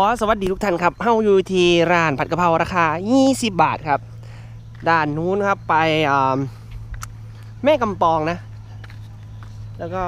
ขอสวัสดีทุกท่านครับเฮาอยู่ที่ร้านผัดกะเพราราคา 20 บาทครับ ด้านนู้นครับไปแม่กำปองนะ แล้วก็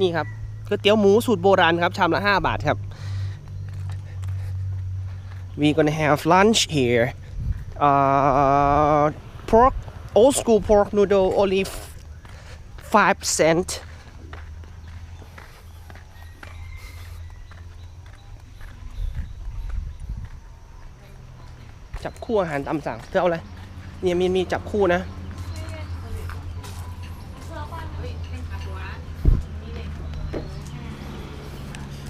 นี่ครับก๋วยเตี๋ยวหมูสูตรโบราณครับชามละ 5 บาทครับ we gonna have lunch here uh, pork old school pork noodle only 5 cent จับคู่อาหารตามสั่งเธอเอาอะไรเนี่ยมีมีจับคู่นะ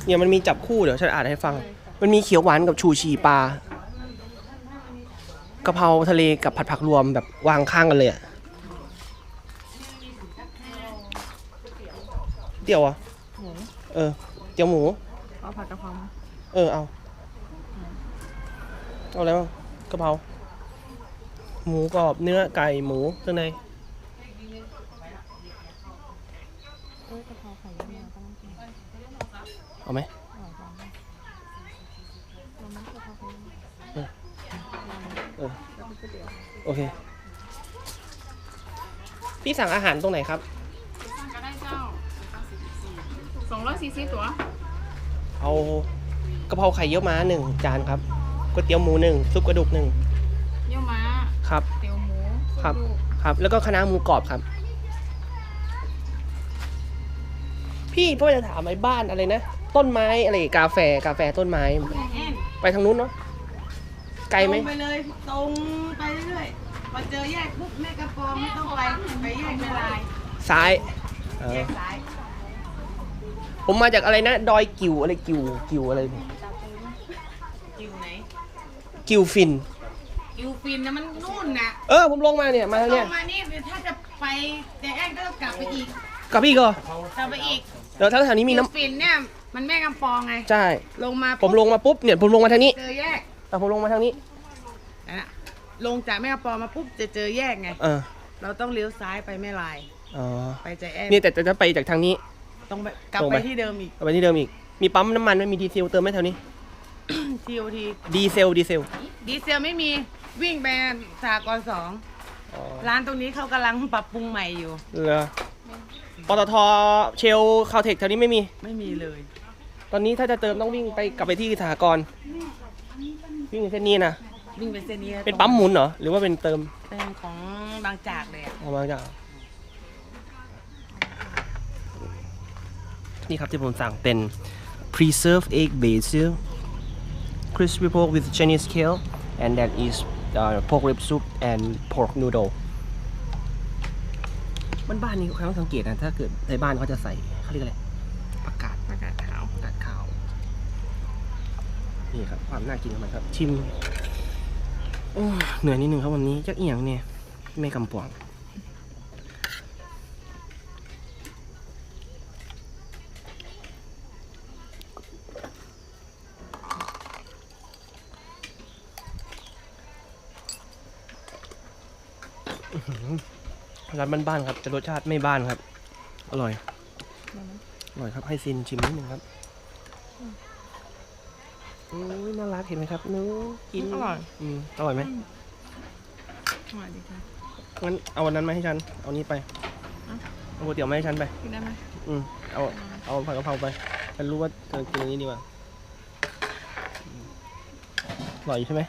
เนี่ยมันมีจับคู่เดี๋ยวฉันอ่านให้ฟัง มันมีเขียวหวานกับชูชีปลากะเพราทะเลกับผัดผักรวมแบบวางข้างกันเลยอะเตี๋ยวอะหมูเออเตี๋ยวหมู เอาผัดกะเพราไหมเออเอา เอาอะไรบ้าง กะเพราหมูกรอบเนื้อไก่หมูเครื่องในเอ้ยกะเพราไข่เยี่ยวก็ต้องกินเอาไหมอร่อยจังเราไม่กะเพราไข่เยี่ยวเออแล้วก็ก๋วยเตี๋ยวโอเค พี่สั่งอาหารตรงไหนครับก็ได้เจ้าสองร้อยสี่สิบตัวเอากะเพราไข่เยี่ยวม้าหนึ่งจานครับ ก๋วยเตี๋ยวหมูหนึ่งซุปกระดูกหนึ่งเยี่ยวม้าครับ เตี๋ยวหมูครับกะดูกครับ แล้วก็คณะน้าหมูกรอบครับ พี่พ่อจะถามไอ้บ้านอะไรนะ ต้นไม้อะไรกาแฟกาแฟต้นไม้ แอนไปทางนู้นเนาะไกลไหม ตรงไปเลย ตรงไปเรื่อยๆ พอเจอแยกปุ๊บแม่กระปองไม่ต้องไป ไปแยกไม่ลายซ้ายเอแยอกซ้าย ผมมาจากอะไรนะ ดอยกิวอะไรกิวกิวอะไรอยู่ไหน กิวฟินอยู่ฟินนะมันนู่นน่ะเออผมลงมาเนี่ยมาทางตรเนี้ยงมานี่ถ้าจะไปแต่แอนก็ต้องกลับไปอีกกับพี่ก็กลับไปอีกเดี๋ยวถ้าแถวนี้มีอยู่น้ำฟินเนี่ยมันแม่กำปองไงใช่ลงมาผมลงมาปุ๊บเนี่ยผมลงมาทางนี้เจอแยกแต่ผมลงมาทางนี้นั่นน่ะลงจากแม่กำปองมาปุ๊บจะเจอแยกไงเออเราต้องเลี้ยวซ้ายไปแม่ลายอ๋อไปใจแอนนี่แต่แต่จะไปจากทางนี้ ต้องไปกลับตรงไป ไปที่เดิมอีกกลับไปที่เดิมอีกมีปั๊มน้ำมันไหมมีดีเซลเติมไหมแถวนี้ ทีโอทีดีเซลดีเซลดีเซลไม่มีวิ่งไปสากรณ์สองอ๋อร้านตรงนี้เขากำลังปรับปรุงใหม่อยู่ เหรอปตทเชลคาวเทคแถวนี้ไม่มี ไม่มีเลย ตอนนี้ถ้าจะเติมต้องวิ่งไปกลับไปที่สหกรณ์วิ่งเส้นนี้นะวิ่งไปเส้นนี้เป็นปั๊มหมุนเหรอ หรือว่าเป็นเติมเป็นของบางจากเลยอะออกมาจากนี่ครับที่ผมสั่งเป็น preserved egg basil crispy pork with Chinese kale and that is uh, pork rib soup and pork noodle บ้านบ้านๆนี้ใครต้องสังเกตนะถ้าเกิดในบ้านเขาจะใส่เขาเรียกอะไรผักกาดประกาศขาวผักกาดขาวนี่ครับความน่ากินของมันครับชิมโอ้เหนื่อยนิดนึงครับวันนี้จักเอียงเนี่ยแม่กำปอง ร้านบ้านๆครับแต่รสชาติไม่บ้านครับ อร่อย อร่อยครับ ให้ซินชิมนิดนึงครับอุ้ยน่ารักเห็นไหมครับหนูกินอร่อยอืมอร่อยไหมอร่อยดีค่ะงั้นเอาวันนั้นมาให้ฉัน เอานี้ไปอะเอาก๋วยเตี๋ยวมาให้ฉันไปกินได้ไหมอืมเอาเอาผัดกะเพราไปฉันรู้ว่าเธอกินอันนี้ดีกว่าอืมอร่อยอยู่ใช่ไหม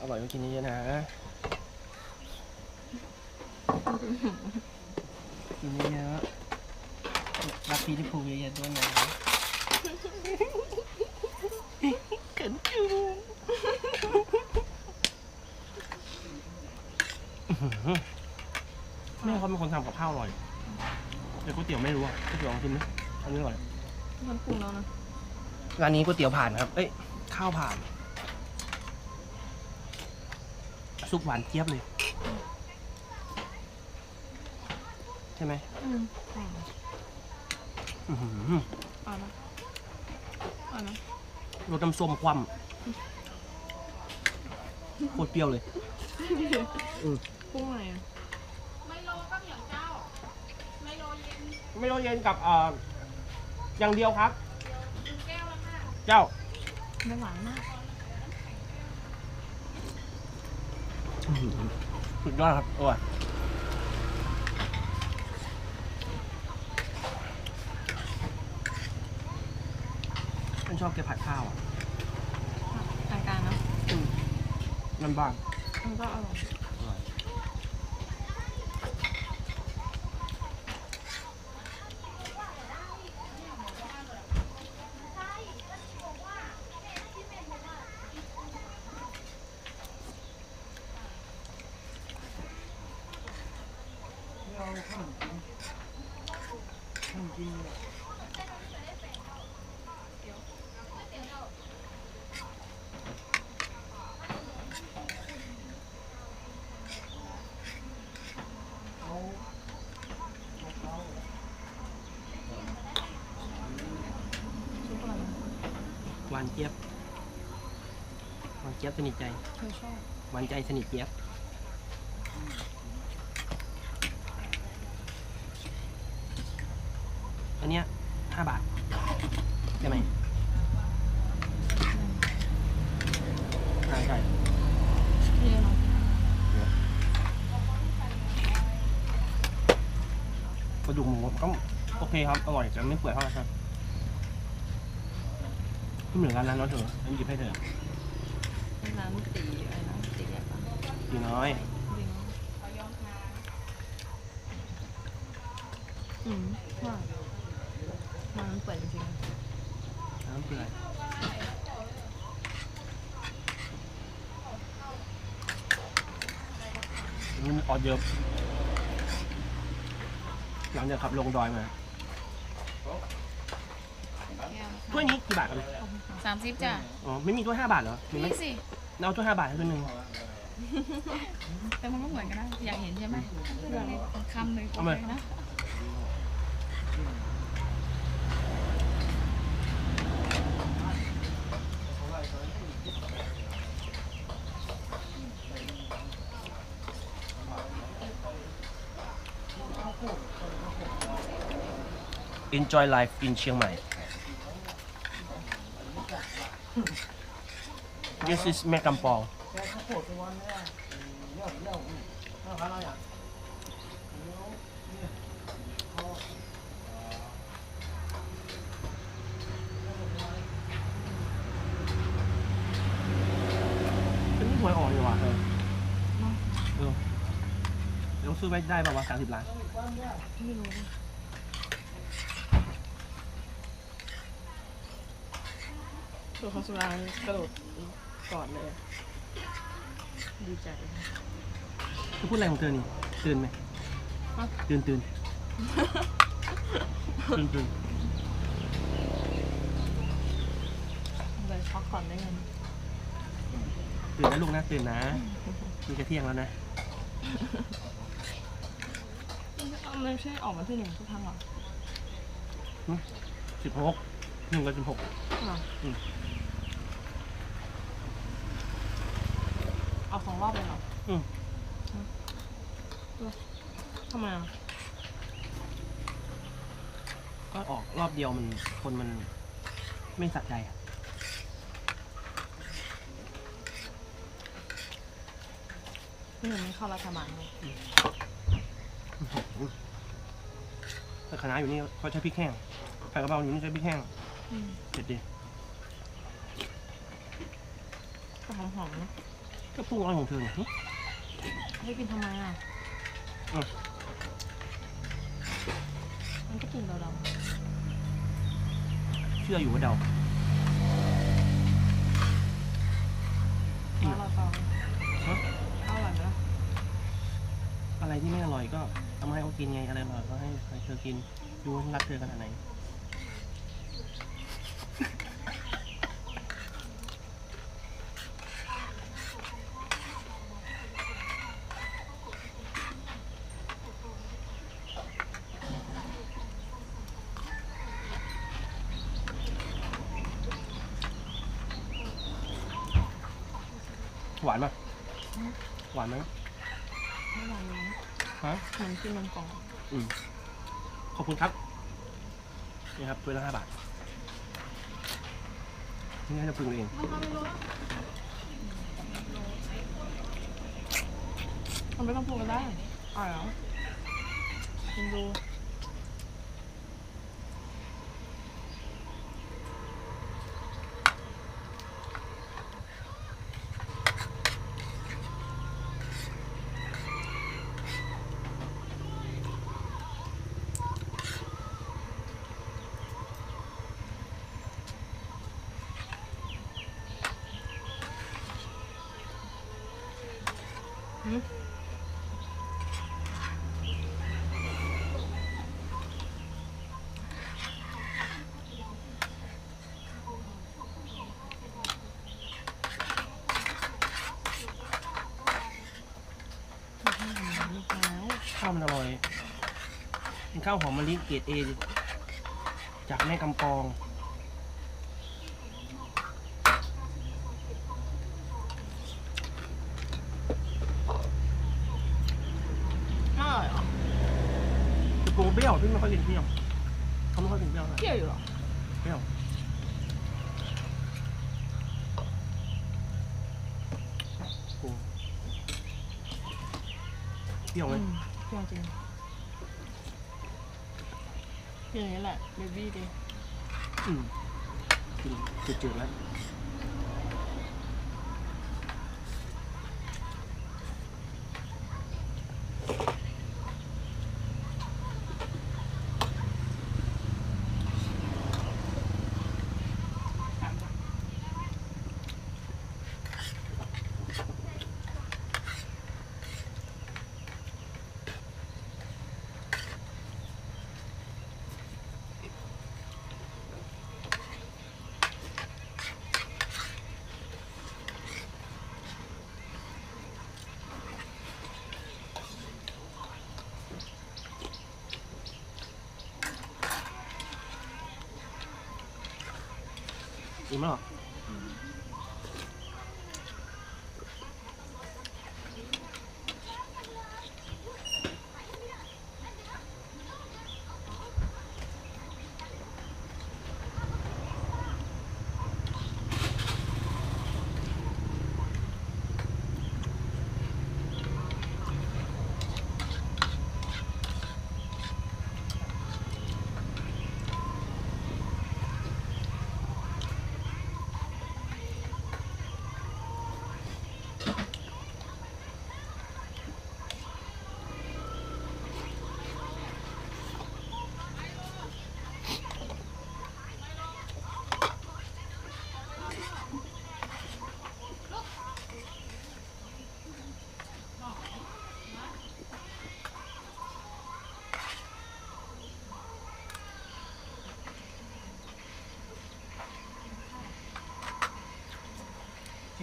อร่อยก็กินเยอะๆนะ กินเยอะๆรักพี่ที่ภูเยอะๆด้วยนะเขินจูแม่เขาเป็นคนทำกับข้าวอร่อยแต่ก๋วยเตี๋ยวไม่รู้อะก๋วยเตี๋ยวลองชิมไหมอันนี้อร่อยมันปรุงแล้วนะร้านนี้ก๋วยเตี๋ยวผ่านครับ เอ้ย ข้าวผ่าน ซุปหวานเจี๊ยบเลย ใช่ไหมอืมอ่าอื้อหืออ่านะอ่านะรสน้ำส้มคว่ำโคตรเปรี้ยวเลยปรุงอะไรอะไม่โรยเย็นกับเอ่ออย่างเดียวครับ เจ้า ไม่หวานมากสุดยอดครับโอ้ยฉันช อบแกผัดข้าวอะกลางๆเนาะมันบ้างมันก็อร่อย ซุปอะไรนะ หวานเจี๊ยบหวานเจี๊ยบสนิทใจเธอชอบหวานใจสนิทเจี๊ยบอันเนี้ยห้าบาทใช่ไหมใช่ใช่เยอะเนาะกระดูกหมูก็โอเคครับ อร่อยแต่ไม่เปื่อยเท่าไหร่ครับ ไม่เหมือนกันนะน้องเถอะอันนหยิบให้เธอเป็นร้านตีอะไรนะตีแบบอะดีน้อยจริงอืมว่ามันเปิดจริงน้ำเปื่อยนี่มันออดเยอะหลังจากขับลงดอยมาถ้วยนี้กี่บาทครับเนี่ย สามสิบจ้ะอ๋อไม่มีถ้วยห้าบาทเหรอมีไหมนี่สิเอาถ้วยห้าบาทให้ตัวหนึ่งแต่มันก็เหมือนกันนะ อยากเห็นใช่ไหมคำหนึ่งเอามานะ Enjoy life in เชียงใหม่ This is แม่กำปอง เป็นหวยออกดีกว่าเออเออเดี๋ยวซื้อไว้ได้ป่าวะสามสิบล้านๆไม่รู้นะตัวเขาสุรางกระโดด กอดเลยอะดีใจเธอพูดอะไรของเธอนี่ ตื่นไหมฮะตื่นตื่นตื่นตื่นเลยพักผ่อนได้เงินตื่นนะลูกนะตื่นนะมีกระเที่ยงแล้วนะไม่ใช่ออกมาที่หนึ่งทุกครั้งหรอสิบหกหนึ่งกับสิบหกหรอ อืม เอาสองรอบเลยเหรออืมทำไมอะก็ออกรอบเดียวมันคนมันไม่สะใจอะพี่หนึ่งไม่เข้ารัฐบาลเลยแต่คณะอยู่นี่เขาใช้พริกแห้งผัดกะเพราอยู่นี่ใช้พริกแห้งอืมเด็ดดีก็หอมๆนะ ก็ปรุงอะไรของเธอเนี่ยหึให้กินทำไมอะอืมมันก็กินเราเชื่ออยู่ว่าเดาๆแล้วเราก็ฮะอร่อยไหมล่ะอะไรที่ไม่อร่อยก็เอามาให้เขากินไงอะไรอร่อยก็ให้ให้เธอกินดูว่าฉันรักเธอขนาดไหน หวานปะหวานไหมไม่หวานเลยนะฮะเหมือนกินนมกล่องอืมขอบคุณครับ นี่ครับถ้วยละห้าบาท นี่น่าจะปรุงเองมันไม่ต้องพูดกันได้อร่อยเหรอกินดู ข้าวมันอร่อยเป็น ข้าวหอมมะลิเกรดเอจากแม่กำปองอร่อยเหรอคือปรุงเปรี้ยวพี่ไม่ค่อยกินเปรี้ยวเขาไม่ค่อยกินเปรี้ยวนะเปรี้ยวอยู่เหรอเปรี้ยวปรุงเปรี้ยวไหม อืมเปรี้ยวจริงกิน อย่างนี้แหละเบบี้ดิอืมจืดๆแล้ว อิ่มแ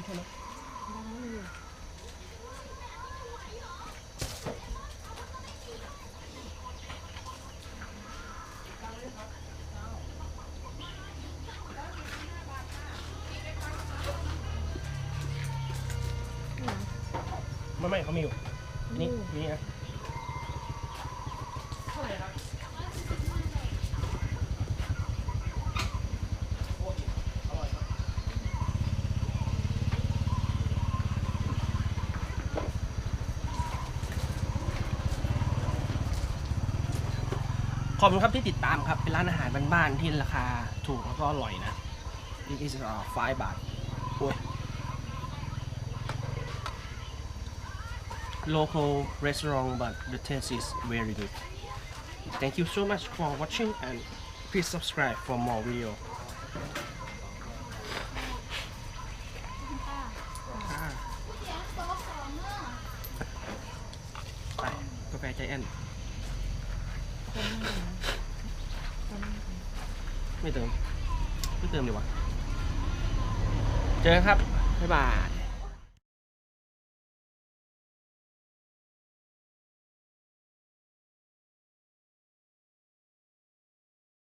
ล้วเหรอที่เท่านั้นไม่ไม่เขามีอยู่ นี่นี่นะ ขอบคุณครับที่ติดตามครับ เป็นร้านอาหารบ้านๆที่ราคาถูกแล้วก็อร่อยนะ It is uh, 5บาทโอ้ย local restaurant but the taste is very good thank you so much for watching and please subscribe for more video ไปกาแฟใจแอน ไม่เติม ไม่เติมดีกว่าเจอกันครับ บ๊ายบาย